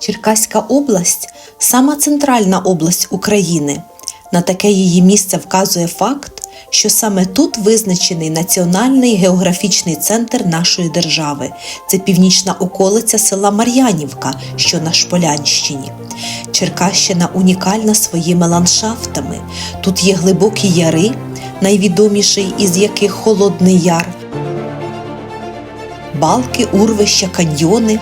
Черкаська область сама центральна область України. На таке її місце вказує факт, що саме тут визначений національний географічний центр нашої держави. Це північна околиця села Мар'янівка, що на Шполянщині. Черкащина унікальна своїми ландшафтами. Тут є глибокі яри, найвідоміший із яких Холодний Яр, балки, урвища, каньйони.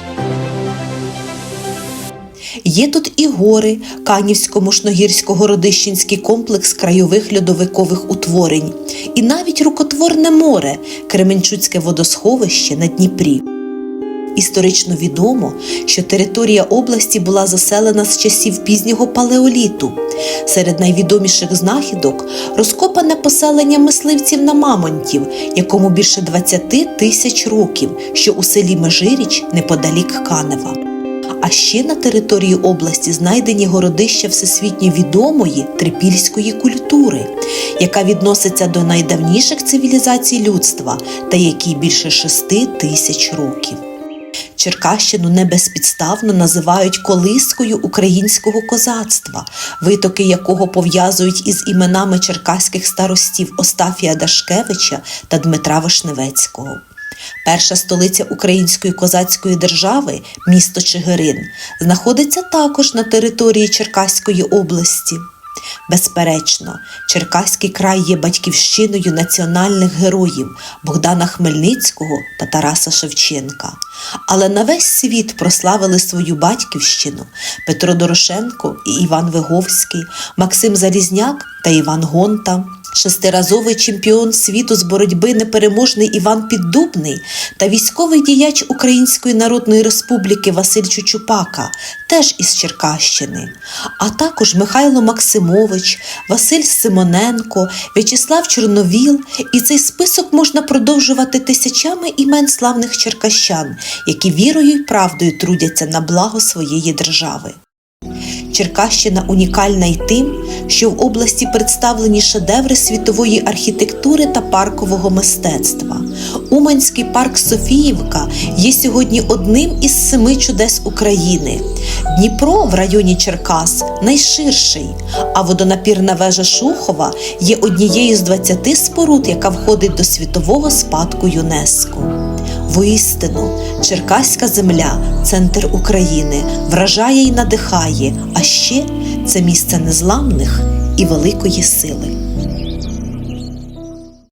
Є тут і гори, Канівсько-Мошногірсько-Городищенський комплекс крайових льодовикових утворень, і навіть рукотворне море, Кременчуцьке водосховище на Дніпрі. Історично відомо, що територія області була заселена з часів пізнього палеоліту. Серед найвідоміших знахідок розкопане поселення мисливців на Мамонтів, якому більше 20 тисяч років, що у селі Межиріч неподалік Канева. А ще на території області знайдені городища всесвітньо відомої трипільської культури, яка відноситься до найдавніших цивілізацій людства та якій більше шести тисяч років. Черкащину не безпідставно називають колискою українського козацтва, витоки якого пов'язують із іменами черкаських старостів Остафія Дашкевича та Дмитра Вишневецького. Перша столиця Української козацької держави, місто Чигирин, знаходиться також на території Черкаської області. Безперечно, Черкаський край є батьківщиною національних героїв Богдана Хмельницького та Тараса Шевченка. Але на весь світ прославили свою батьківщину Петро Дорошенко і Іван Виговський, Максим Залізняк та Іван Гонта, шестиразовий чемпіон світу з боротьби непереможний Іван Піддубний та військовий діяч Української Народної Республіки Василь Чучупака, теж із Черкащини, а також Михайло Максимович, Василь Симоненко, В'ячеслав Чорновіл. І цей список можна продовжувати тисячами імен славних черкащан, які вірою й правдою трудяться на благо своєї держави. Черкащина унікальна й тим, що в області представлені шедеври світової архітектури та паркового мистецтва. Уманський парк Софіївка є сьогодні одним із семи чудес України. Дніпро в районі Черкас найширший, а водонапірна вежа Шухова є однією з 20 споруд, яка входить до світового спадку ЮНЕСКО. Воістину, Черкаська земля, центр України, вражає й надихає, а ще це місце незламних і великої сили.